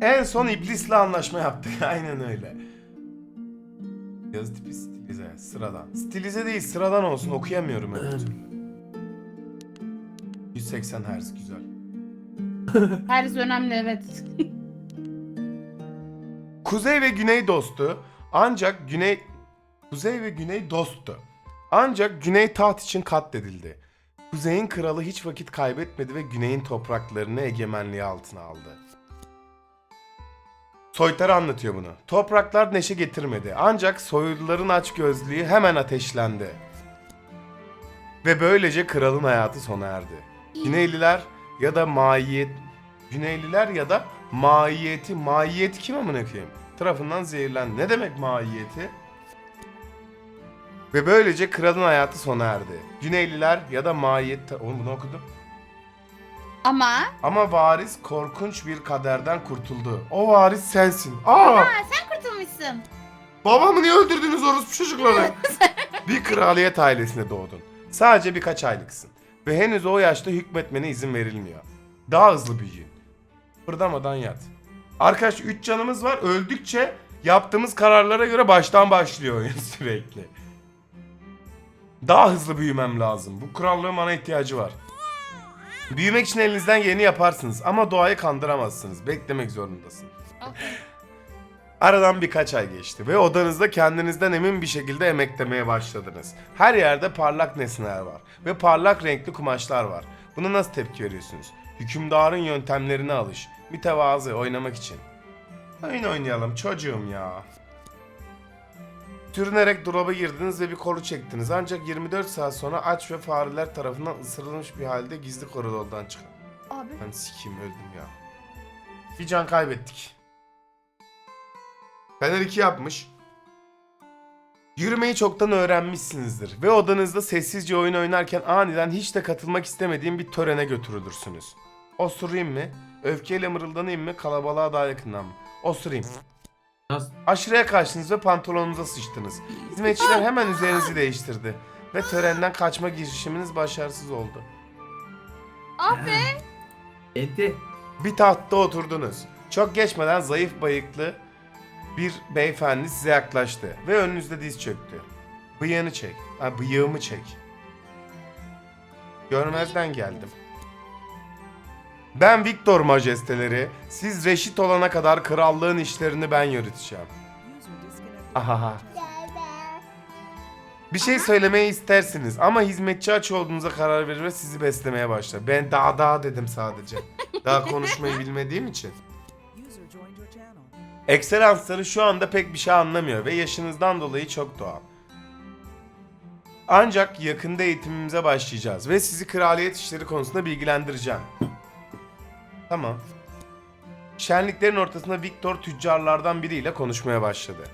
En son iblisle anlaşma yaptık. Aynen öyle. Yazı tipi stilize. Sıradan. Stilize değil sıradan olsun okuyamıyorum öbür türlü. 180 Hz güzel. Herz önemli evet. Kuzey ve Güney dostu ancak Güney Kuzey ve Güney dosttu. Ancak Güney taht için katledildi. Kuzey'in kralı hiç vakit kaybetmedi ve Güney'in topraklarını egemenliği altına aldı. Soytarı anlatıyor bunu. Topraklar neşe getirmedi. Ancak soyluların açgözlüğü hemen ateşlendi. Ve böylece kralın hayatı sona erdi. Güneyliler ya da maiyet Güneyliler ya da maiyeti maiyeti kim amına koyayım? Tarafından zehirlendi. Ne demek maiyeti? Ve böylece kralın hayatı sona erdi. Güneyliler ya da maiyet... Oğlum bunu okudum. Ama Ama varis korkunç bir kaderden kurtuldu. O varis sensin. Aa! ha, sen kurtulmuşsun. Babamı niye öldürdünüz orospu çocukları? bir kraliyet ailesine doğdun. Sadece birkaç aylıksın. Ve henüz o yaşta hükmetmene izin verilmiyor. Daha hızlı büyüyün. Fırdamadan yat. Arkadaş 3 canımız var. Öldükçe yaptığımız kararlara göre baştan başlıyor oyun sürekli. Daha hızlı büyümem lazım. Bu krallığın bana ihtiyacı var. Büyümek için elinizden geleni yaparsınız ama doğayı kandıramazsınız. Beklemek zorundasın. Okey. Aradan birkaç ay geçti ve odanızda kendinizden emin bir şekilde emeklemeye başladınız. Her yerde parlak nesneler var ve parlak renkli kumaşlar var. Buna nasıl tepki veriyorsunuz? Hükümdarın yöntemlerine alış. Mütevazı oynamak için. Oyun oynayalım çocuğum ya. Sürünerek dolaba girdiniz ve bir kolu çektiniz. Ancak 24 saat sonra aç ve fareler tarafından ısırılmış bir halde gizli koridordan çıkın. Abi. Ben sikeyim öldüm ya. Bir can kaybettik. Fener 2 yapmış. Yürümeyi çoktan öğrenmişsinizdir ve odanızda sessizce oyun oynarken aniden hiç de katılmak istemediğim bir törene götürülürsünüz. Osurayım mı? Öfkeyle mırıldanayım mı? Kalabalığa daha yakından mı? Osurayım. Nasıl? Aşırıya kaçtınız ve pantolonunuza sıçtınız. Hizmetçiler hemen üzerinizi değiştirdi. Ve törenden kaçma girişiminiz başarısız oldu. Abi. Enti. Bir tahtta oturdunuz. Çok geçmeden zayıf bayıklı bir beyefendi size yaklaştı ve önünüzde diz çöktü. Bıyığını çek. Ha, bıyığımı çek. Görmezden geldim. Ben Victor majesteleri, siz reşit olana kadar krallığın işlerini ben yürüteceğim. Ahaha. Bir şey söylemeyi istersiniz ama hizmetçi aç olduğunuza karar verir ve sizi beslemeye başlar. Ben daha daha dedim sadece. Daha konuşmayı bilmediğim için. Ekselansları şu anda pek bir şey anlamıyor ve yaşınızdan dolayı çok doğal. Ancak yakında eğitimimize başlayacağız ve sizi kraliyet işleri konusunda bilgilendireceğim. Tamam. Şenliklerin ortasında Viktor tüccarlardan biriyle konuşmaya başladı.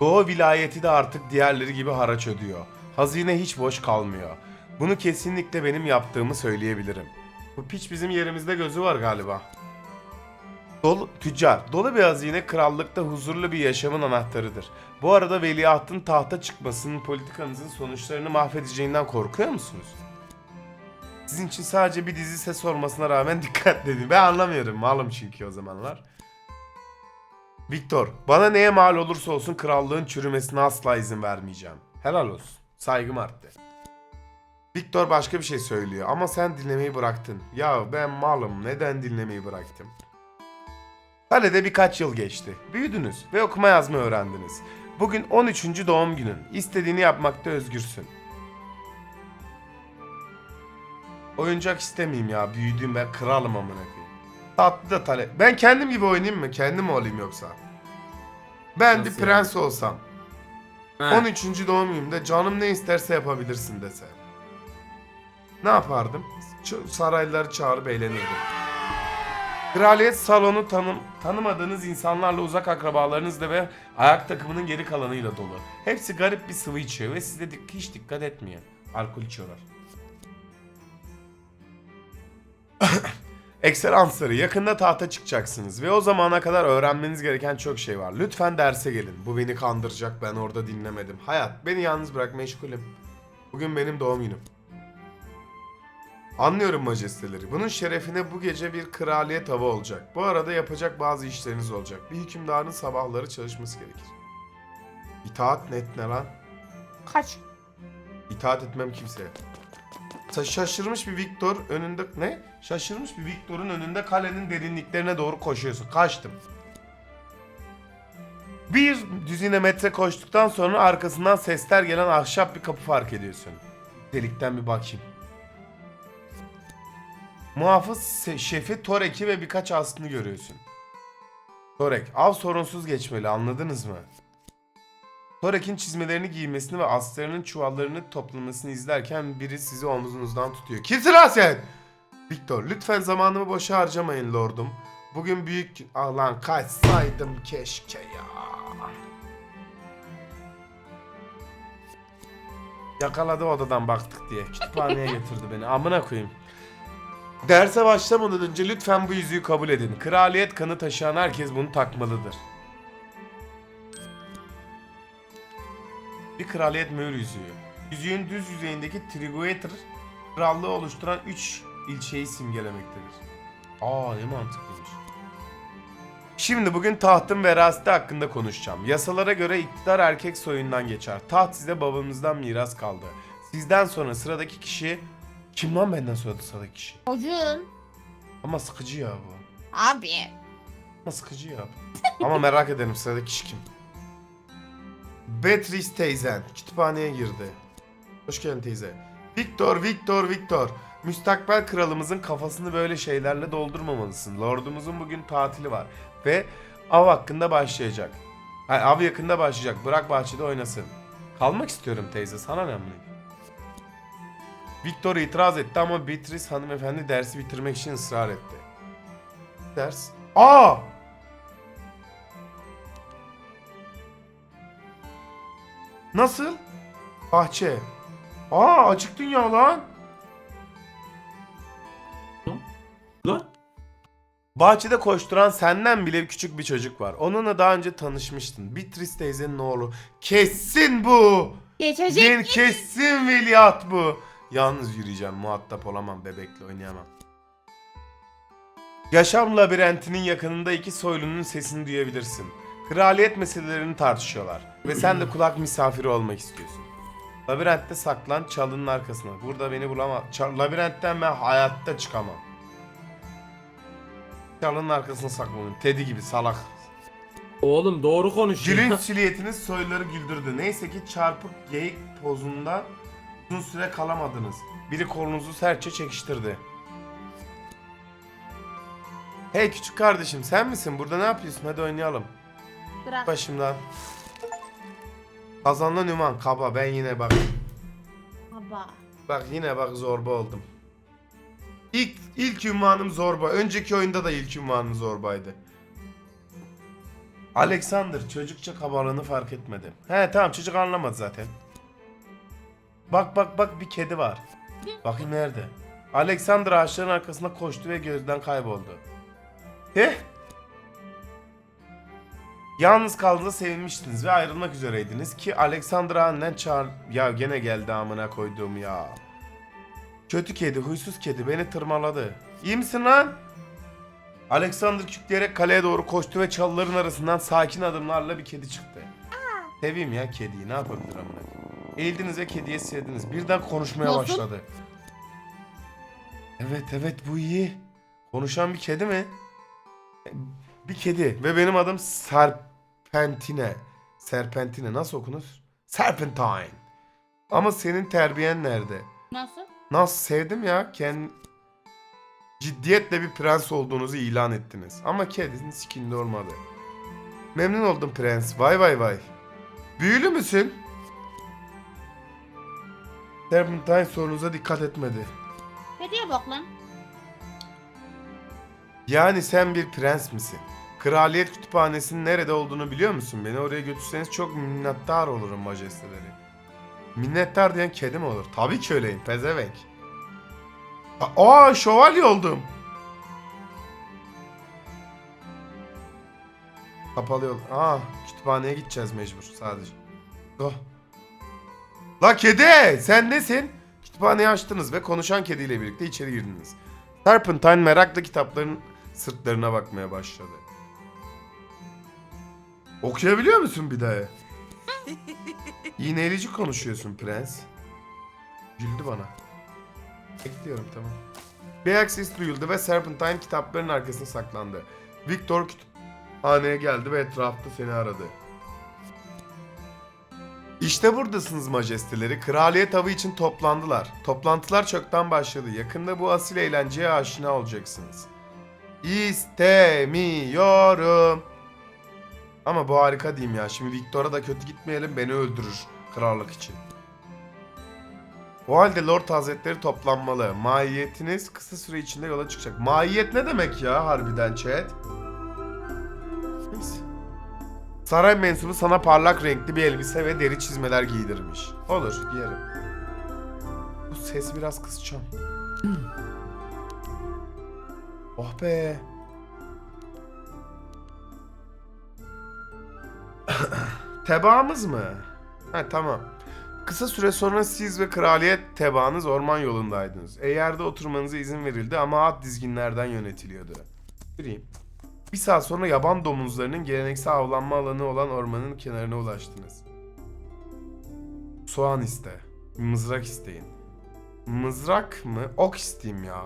Doğu vilayeti de artık diğerleri gibi haraç ödüyor. Hazine hiç boş kalmıyor. Bunu kesinlikle benim yaptığımı söyleyebilirim. Bu piç bizim yerimizde gözü var galiba. Dolu, tüccar, dolu bir hazine krallıkta huzurlu bir yaşamın anahtarıdır. Bu arada veliahtın tahta çıkmasının politikanızın sonuçlarını mahvedeceğinden korkuyor musunuz? Sizin için sadece bir dizi ses olmasına rağmen dikkat edin. Ben anlamıyorum. Malım çünkü o zamanlar. Viktor, bana neye mal olursa olsun krallığın çürümesine asla izin vermeyeceğim. Helal olsun. Saygım arttı. Viktor başka bir şey söylüyor ama sen dinlemeyi bıraktın. Ya ben malım neden dinlemeyi bıraktım? Kalede birkaç yıl geçti. Büyüdünüz ve okuma yazma öğrendiniz. Bugün 13. doğum günün. İstediğini yapmakta özgürsün. Oyuncak istemeyeyim ya. Büyüdüğüm ben kralım amına koyayım. Tatlı da talep. Ben kendim gibi oynayayım mı? Kendim olayım yoksa? Ben bir Nasıl prens olsam. Ha. 13. doğum günümde canım ne isterse yapabilirsin dese. Ne yapardım? Ç- saraylıları çağırıp eğlenirdim. Kraliyet salonu tanım, tanımadığınız insanlarla uzak akrabalarınızla ve ayak takımının geri kalanıyla dolu. Hepsi garip bir sıvı içiyor ve size dik- hiç dikkat etmiyor. Alkol içiyorlar. Ekselansları yakında tahta çıkacaksınız ve o zamana kadar öğrenmeniz gereken çok şey var. Lütfen derse gelin. Bu beni kandıracak ben orada dinlemedim. Hayat beni yalnız bırak meşgulüm. Bugün benim doğum günüm. Anlıyorum majesteleri. Bunun şerefine bu gece bir kraliyet hava olacak. Bu arada yapacak bazı işleriniz olacak. Bir hükümdarın sabahları çalışması gerekir. İtaat net ne lan? Kaç. İtaat etmem kimseye. Şaşırmış bir Viktor önünde ne? Şaşırmış bir Viktor'un önünde kalenin derinliklerine doğru koşuyorsun. Kaçtım. Bir düzine metre koştuktan sonra arkasından sesler gelen ahşap bir kapı fark ediyorsun. Delikten bir bakayım. Muhafız şefi Torek'i ve birkaç aslını görüyorsun. Torek, av sorunsuz geçmeli anladınız mı? Torek'in çizmelerini giymesini ve aslarının çuvallarını toplamasını izlerken biri sizi omzunuzdan tutuyor. Kimsin lan sen? Victor, lütfen zamanımı boşa harcamayın lordum. Bugün büyük... Ah lan kaçsaydım keşke ya. Yakaladı odadan baktık diye. Kütüphaneye götürdü beni. Amına koyayım. Derse başlamadan önce lütfen bu yüzüğü kabul edin. Kraliyet kanı taşıyan herkes bunu takmalıdır. Bir kraliyet mühür yüzüğü. Yüzüğün düz yüzeyindeki Trigueter krallığı oluşturan 3 ilçeyi simgelemektedir. Aa ne mantıklıymış. Şimdi bugün tahtın veraseti hakkında konuşacağım. Yasalara göre iktidar erkek soyundan geçer. Taht size babamızdan miras kaldı. Sizden sonra sıradaki kişi... Kim lan benden sonra sıradaki kişi? Çocuğun. Ama sıkıcı ya bu. Abi. Ama sıkıcı ya. Ama merak ederim sıradaki kişi kim? Beatrice teyzen kütüphaneye girdi. Hoş geldin teyze. Victor, Victor, Victor. Müstakbel kralımızın kafasını böyle şeylerle doldurmamalısın. Lordumuzun bugün tatili var. Ve av hakkında başlayacak. Ha, av yakında başlayacak. Bırak bahçede oynasın. Kalmak istiyorum teyze. Sana ne amına? Victor itiraz etti ama Beatrice hanımefendi dersi bitirmek için ısrar etti. Ders. Aa! Nasıl? Bahçe. Aa açık dünya lan. Lan. Bahçede koşturan senden bile küçük bir çocuk var. Onunla daha önce tanışmıştın. Beatrice teyzenin oğlu. Kesin bu. Geçecek. Gen kesin veliaht bu. Yalnız yürüyeceğim. Muhatap olamam. Bebekle oynayamam. Yaşam labirentinin yakınında iki soylunun sesini duyabilirsin. Kraliyet meselelerini tartışıyorlar. Ve sen de kulak misafiri olmak istiyorsun. Labirentte saklan çalının arkasına. Burada beni bulamaz. Çal- labirentten ben hayatta çıkamam. Çalının arkasına saklanın. Teddy gibi salak. Oğlum doğru konuşuyor. Gülünç silüetiniz soyları güldürdü. Neyse ki çarpık geyik pozunda uzun süre kalamadınız. Biri kolunuzu sertçe çekiştirdi. Hey küçük kardeşim sen misin? Burada ne yapıyorsun? Hadi oynayalım. Bırak. Başımdan. Kazanlan Üman kaba ben yine bak. Baba. Bak yine bak zorba oldum. İlk, ilk ünvanım zorba. Önceki oyunda da ilk ünvanım zorbaydı. Alexander çocukça kabalığını fark etmedi. He tamam çocuk anlamadı zaten. Bak bak bak bir kedi var. Bakayım nerede? Alexander ağaçların arkasına koştu ve gözden kayboldu. Heh. Yalnız kaldığınızda sevinmiştiniz ve ayrılmak üzereydiniz ki Alexander'a annen çağır... Ya gene geldi amına koyduğum ya. Kötü kedi, huysuz kedi beni tırmaladı. İyi misin lan? Alexander kükreyerek kaleye doğru koştu ve çalıların arasından sakin adımlarla bir kedi çıktı. Seveyim ya kediyi ne yapabilir amına. Eğildiniz ve kediye sevdiniz. Birden konuşmaya Nasıl? başladı. Evet evet bu iyi. Konuşan bir kedi mi? Bir kedi ve benim adım Serpentine. Serpentine nasıl okunur? Serpentine. Ama senin terbiyen nerede? Nasıl? Nasıl sevdim ya. Kend... Ciddiyetle bir prens olduğunuzu ilan ettiniz. Ama kedinin sikinde olmadı. Memnun oldum prens. Vay vay vay. Büyülü müsün? Serpentine sorunuza dikkat etmedi. Hediye bak lan. Yani sen bir prens misin? Kraliyet kütüphanesinin nerede olduğunu biliyor musun? Beni oraya götürseniz çok minnettar olurum majesteleri. Minnettar diyen kedi mi olur? Tabii ki öyleyim pezevenk. Aa şövalye oldum. Kapalı yol. Aa kütüphaneye gideceğiz mecbur sadece. Oh. La kedi sen nesin? Kütüphaneyi açtınız ve konuşan kediyle birlikte içeri girdiniz. Serpentine merakla kitapların sırtlarına bakmaya başladı. Okuyabiliyor musun bir daha? İğneleyici konuşuyorsun prens. Güldü bana. Bekliyorum tamam. Bir ayak sesi duyuldu ve Serpentine kitapların arkasına saklandı. Victor kütüphaneye geldi ve etrafta seni aradı. İşte buradasınız majesteleri. Kraliyet avı için toplandılar. Toplantılar çoktan başladı. Yakında bu asil eğlenceye aşina olacaksınız. İstemiyorum. Ama bu harika diyeyim ya. Şimdi Victor'a da kötü gitmeyelim beni öldürür krallık için. O halde Lord Hazretleri toplanmalı. Mahiyetiniz kısa süre içinde yola çıkacak. Mahiyet ne demek ya harbiden chat? Neyse. Saray mensubu sana parlak renkli bir elbise ve deri çizmeler giydirmiş. Olur giyerim. Bu sesi biraz kısacağım. oh be. Tebaamız mı? Ha tamam. Kısa süre sonra siz ve kraliyet tebaanız orman yolundaydınız. Eğerde oturmanıza izin verildi ama at dizginlerden yönetiliyordu. Gireyim. Bir saat sonra yaban domuzlarının geleneksel avlanma alanı olan ormanın kenarına ulaştınız. Soğan iste. Mızrak isteyin. Mızrak mı? Ok isteyeyim ya.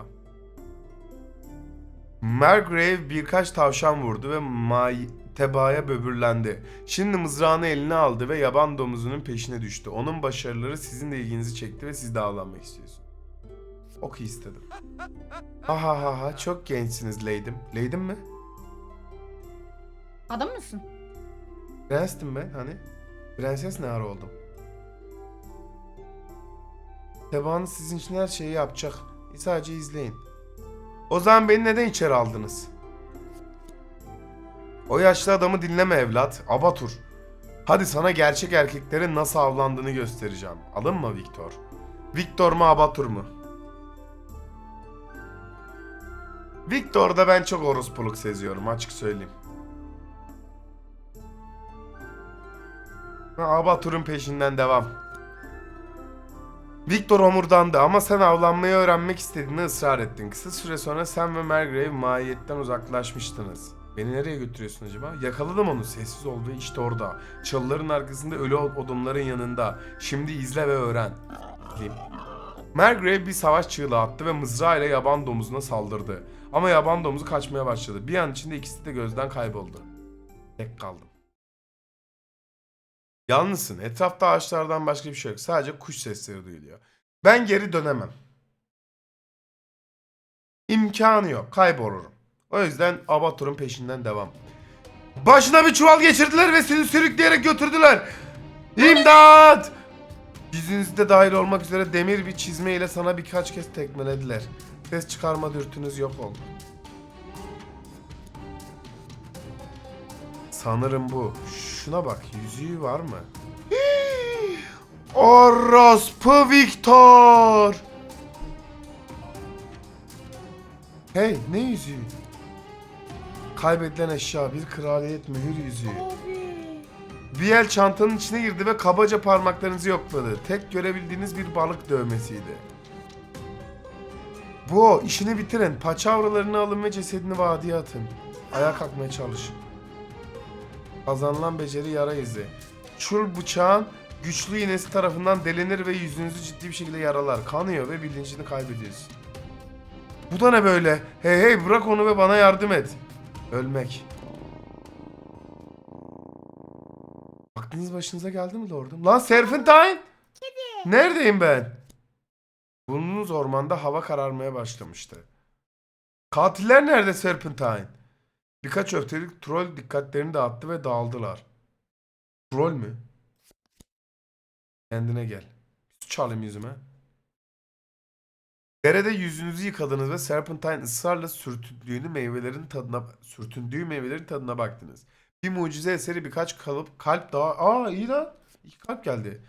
Margrave birkaç tavşan vurdu ve May tebaaya böbürlendi. Şimdi mızrağını eline aldı ve yaban domuzunun peşine düştü. Onun başarıları sizin de ilginizi çekti ve siz de avlanmak istiyorsunuz. Ok istedim. Ha ha ha ha çok gençsiniz Leydim. Leydim mi? Adam mısın? Prenstim ben hani. Prenses ne ara oldum? Tebaanız sizin için her şeyi yapacak. Sadece izleyin. O zaman beni neden içeri aldınız? O yaşlı adamı dinleme evlat. Abatur. Hadi sana gerçek erkeklerin nasıl avlandığını göstereceğim. Alın mı Victor? Victor mu Abatur mu? Victor'da ben çok orospuluk seziyorum açık söyleyeyim. Abatur'un peşinden devam. Victor homurdandı ama sen avlanmayı öğrenmek istediğini ısrar ettin. Kısa süre sonra sen ve Margrave mahiyetten uzaklaşmıştınız. Beni nereye götürüyorsun acaba? Yakaladım onu. Sessiz ol ve işte orada. Çalıların arkasında ölü odunların yanında. Şimdi izle ve öğren. Diyeyim. Margrave bir savaş çığlığı attı ve mızrağıyla yaban domuzuna saldırdı. Ama yaban domuzu kaçmaya başladı. Bir an içinde ikisi de gözden kayboldu. Tek kaldım. Yalnızsın. Etrafta ağaçlardan başka bir şey yok. Sadece kuş sesleri duyuluyor. Ben geri dönemem. İmkanı yok. Kaybolurum. O yüzden Abatur'un peşinden devam. Başına bir çuval geçirdiler ve seni sürükleyerek götürdüler. İmdat! Yüzünüzde dahil olmak üzere demir bir çizme ile sana birkaç kez tekmelediler. Ses çıkarma dürtünüz yok oldu. Sanırım bu. Şuna bak yüzüğü var mı? Orospu Victor! Hey ne yüzüğü? Kaybedilen eşya bir kraliyet mühür yüzüğü. Bir el çantanın içine girdi ve kabaca parmaklarınızı yokladı. Tek görebildiğiniz bir balık dövmesiydi. Bu işini bitirin. Paçavralarını alın ve cesedini vadiye atın. Ayağa kalkmaya çalış. Kazanılan beceri yara izi. Çul bıçağın güçlü iğnesi tarafından delinir ve yüzünüzü ciddi bir şekilde yaralar. Kanıyor ve bilincini kaybediyorsun. Bu da ne böyle? Hey hey bırak onu ve bana yardım et. Ölmek. Aklınız başınıza geldi mi lordum? Lan Serpentine! Neredeyim ben? Bulunduğunuz ormanda hava kararmaya başlamıştı. Katiller nerede Serpentine? Birkaç öftelik troll dikkatlerini dağıttı ve dağıldılar. Troll mü? Kendine gel. Çalayım yüzüme. Derede yüzünüzü yıkadınız ve Serpentine ısrarla sürtündüğünü meyvelerin tadına sürtündüğü meyvelerin tadına baktınız. Bir mucize eseri birkaç kalıp kalp daha... Aa iyi lan. İki kalp geldi.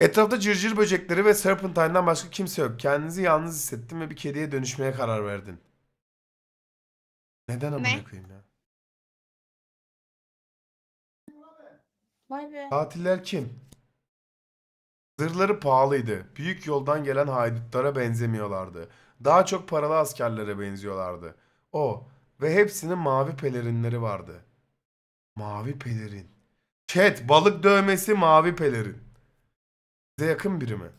Etrafta cırcır böcekleri ve Serpentine'dan başka kimse yok. Kendinizi yalnız hissettin ve bir kediye dönüşmeye karar verdin. Neden amına Ne? koyayım ya? Vay be. Katiller kim? Zırhları pahalıydı. Büyük yoldan gelen haydutlara benzemiyorlardı. Daha çok paralı askerlere benziyorlardı. O ve hepsinin mavi pelerinleri vardı. Mavi pelerin. Chat balık dövmesi mavi pelerin. Size yakın biri mi?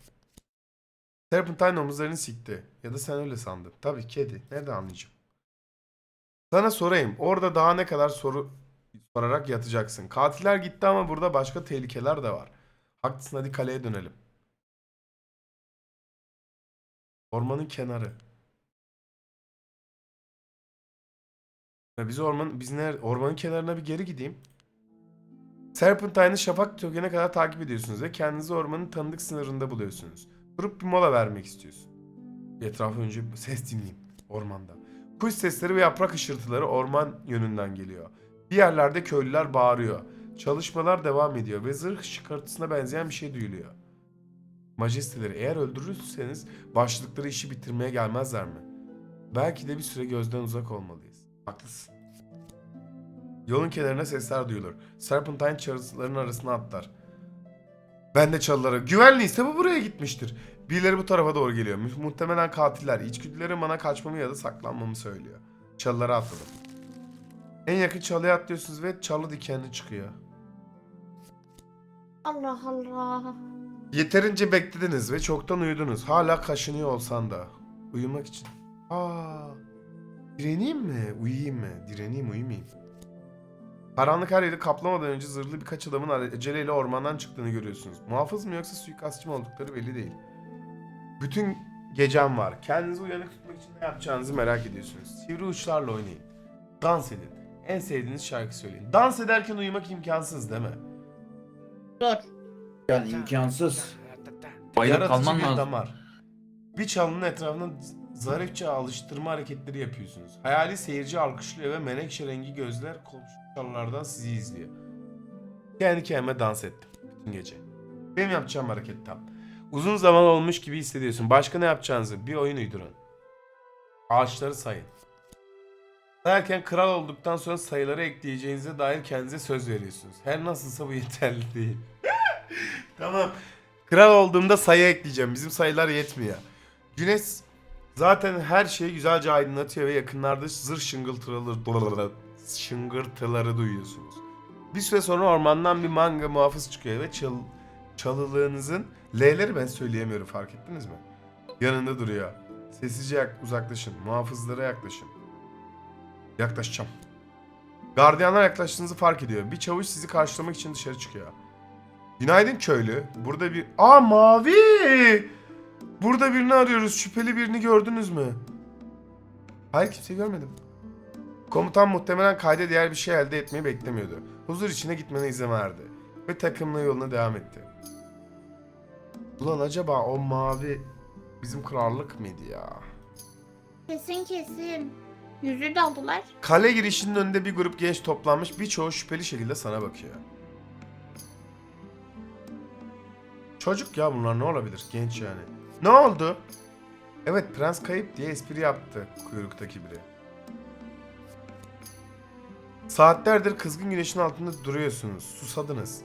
Serpentine omuzlarını sikti. Ya da sen öyle sandın. Tabii kedi. Nerede anlayacağım? Sana sorayım. Orada daha ne kadar soru sorarak yatacaksın. Katiller gitti ama burada başka tehlikeler de var. Haklısın hadi kaleye dönelim. Ormanın kenarı. Ya biz orman biz ner ormanın kenarına bir geri gideyim. Serpentine'ı şafak sökene kadar takip ediyorsunuz ve kendinizi ormanın tanıdık sınırında buluyorsunuz. Durup bir mola vermek istiyorsun. Etrafı önce ses dinleyeyim ormanda. Kuş sesleri ve yaprak hışırtıları orman yönünden geliyor. Bir yerlerde köylüler bağırıyor. Çalışmalar devam ediyor ve zırh şıkırtısına benzeyen bir şey duyuluyor. Majesteleri eğer öldürürseniz başlıkları işi bitirmeye gelmezler mi? Belki de bir süre gözden uzak olmalıyız. Haklısın. Yolun kenarına sesler duyulur. Serpentine çalıların arasına atlar. Ben de çalılara. Güvenliyse bu buraya gitmiştir. Birileri bu tarafa doğru geliyor. Mu- muhtemelen katiller. İçgüdüleri bana kaçmamı ya da saklanmamı söylüyor. Çalılara atladım. En yakın çalıya atlıyorsunuz ve çalı dikenli çıkıyor. Allah Allah. Yeterince beklediniz ve çoktan uyudunuz. Hala kaşınıyor olsan da. Uyumak için. Aa, direneyim mi? Uyuyayım mı? Direneyim uyumayayım. Karanlık her yeri kaplamadan önce zırhlı birkaç adamın aceleyle ormandan çıktığını görüyorsunuz. Muhafız mı yoksa suikastçı mı oldukları belli değil. Bütün gecem var. Kendinizi uyanık tutmak için ne yapacağınızı merak ediyorsunuz. Sivri uçlarla oynayın. Dans edin. En sevdiğiniz şarkı söyleyin. Dans ederken uyumak imkansız değil mi? Dur. Yani imkansız. Bayılıp Yaratıcı kalman bir lazım. damar. Bir çalının etrafına zarifçe alıştırma hareketleri yapıyorsunuz. Hayali seyirci alkışlıyor ve menekşe rengi gözler komşu çalılardan sizi izliyor. Kendi kendime dans ettim bütün gece. Benim yapacağım hareket tam. Uzun zaman olmuş gibi hissediyorsun. Başka ne yapacağınızı bir oyun uydurun. Ağaçları sayın. Sayarken kral olduktan sonra sayıları ekleyeceğinize dair kendinize söz veriyorsunuz. Her nasılsa bu yeterli değil. tamam. Kral olduğumda sayı ekleyeceğim. Bizim sayılar yetmiyor. Güneş zaten her şeyi güzelce aydınlatıyor ve yakınlarda zırh şıngıltıları, şıngırtıları duyuyorsunuz. Bir süre sonra ormandan bir manga muhafız çıkıyor ve çal, çalılığınızın L'leri ben söyleyemiyorum fark ettiniz mi? Yanında duruyor. Sessizce uzaklaşın. Muhafızlara yaklaşın. Yaklaşacağım. Gardiyanlar yaklaştığınızı fark ediyor. Bir çavuş sizi karşılamak için dışarı çıkıyor. Günaydın köylü. Burada bir... Aa mavi! Burada birini arıyoruz. Şüpheli birini gördünüz mü? Hayır kimse görmedim. Komutan muhtemelen kayda değer bir şey elde etmeyi beklemiyordu. Huzur içine gitmene izin verdi. Ve takımla yoluna devam etti. Ulan acaba o mavi bizim krallık mıydı ya? Kesin kesin. Yüzü de aldılar. Kale girişinin önünde bir grup genç toplanmış birçoğu şüpheli şekilde sana bakıyor. Çocuk ya bunlar ne olabilir? Genç yani. Ne oldu? Evet prens kayıp diye espri yaptı kuyruktaki biri. Saatlerdir kızgın güneşin altında duruyorsunuz. Susadınız.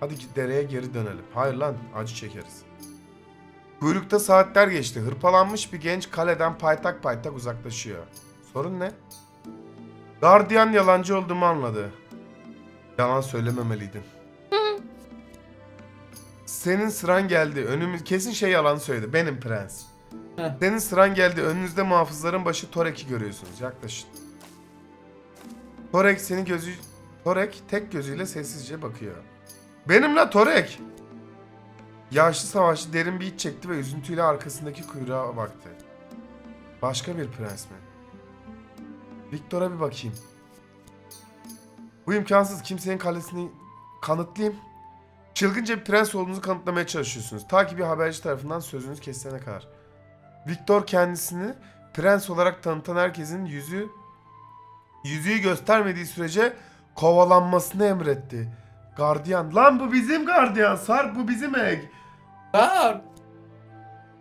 Hadi git dereye geri dönelim. Hayır lan acı çekeriz. Kuyrukta saatler geçti. Hırpalanmış bir genç kaleden paytak paytak uzaklaşıyor. Sorun ne? Gardiyan yalancı olduğumu anladı. Yalan söylememeliydin. Senin sıran geldi. Önümüz kesin şey yalan söyledi. Benim prens. Heh. Senin sıran geldi. Önünüzde muhafızların başı Torek'i görüyorsunuz. Yaklaşın. Torek seni gözü Torek tek gözüyle sessizce bakıyor. Benim la Torek. Yaşlı savaşçı derin bir iç çekti ve üzüntüyle arkasındaki kuyruğa baktı. Başka bir prens mi? Victor'a bir bakayım. Bu imkansız. Kimsenin kalesini kanıtlayayım. Çılgınca bir prens olduğunuzu kanıtlamaya çalışıyorsunuz. Ta ki bir haberci tarafından sözünüz kesilene kadar. Victor kendisini prens olarak tanıtan herkesin yüzü yüzüğü göstermediği sürece kovalanmasını emretti. Gardiyan. Lan bu bizim gardiyan. Sarp bu bizim Egg. Aa,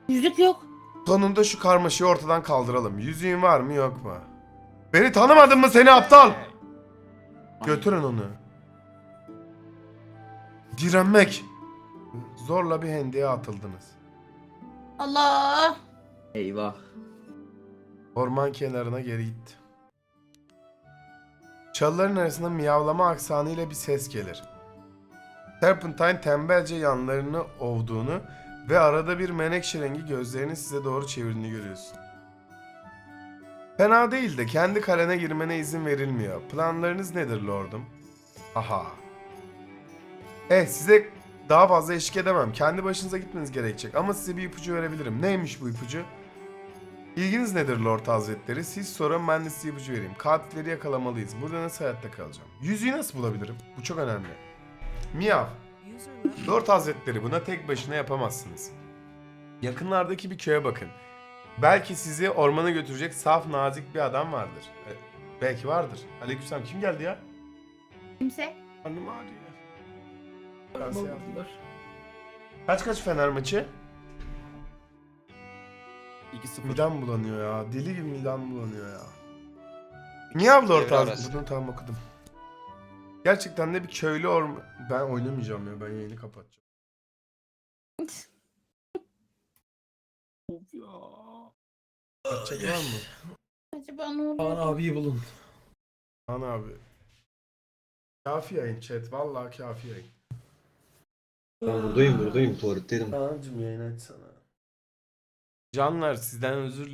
Yüzük yok. Sonunda şu karmaşayı ortadan kaldıralım. Yüzüğün var mı yok mu? Beni tanımadın mı seni aptal? Götürün onu. Direnmek. Zorla bir hendeye atıldınız. Allah. Eyvah. Orman kenarına geri gitti. Çalıların arasında miyavlama aksanıyla bir ses gelir. Serpentine tembelce yanlarını ovduğunu ve arada bir menekşe rengi gözlerini size doğru çevirdiğini görüyorsun. Fena değil de kendi kalene girmene izin verilmiyor. Planlarınız nedir lordum? Aha. Eh size daha fazla eşlik edemem. Kendi başınıza gitmeniz gerekecek ama size bir ipucu verebilirim. Neymiş bu ipucu? İlginiz nedir Lord Hazretleri? Siz sorun ben de size ipucu vereyim. Katilleri yakalamalıyız. Burada nasıl hayatta kalacağım? Yüzüğü nasıl bulabilirim? Bu çok önemli. Miyav. Lord Hazretleri buna tek başına yapamazsınız. Yakınlardaki bir köye bakın. Belki sizi ormana götürecek saf nazik bir adam vardır. E, belki vardır. Aleykümselam kim geldi ya? Kimse. Annem ağrıyor. Kaç kaç Fener maçı? 2-0. Midem bulanıyor ya. Deli gibi midem bulanıyor ya. Niye abla orta Devre ağzı? arası. Bunu tamam okudum. Gerçekten de bir köylü orman... Ben oynamayacağım ya. Ben yayını kapatacağım. Of ya. Kaçacak var mı? Acaba ne oluyor? Kaan abiyi bulun. Ana abi. Kafi yayın chat. Vallahi kafi yayın. Ben buradayım buradayım tuvaletteydim. Kaan'cım yayın açsana. Canlar sizden özür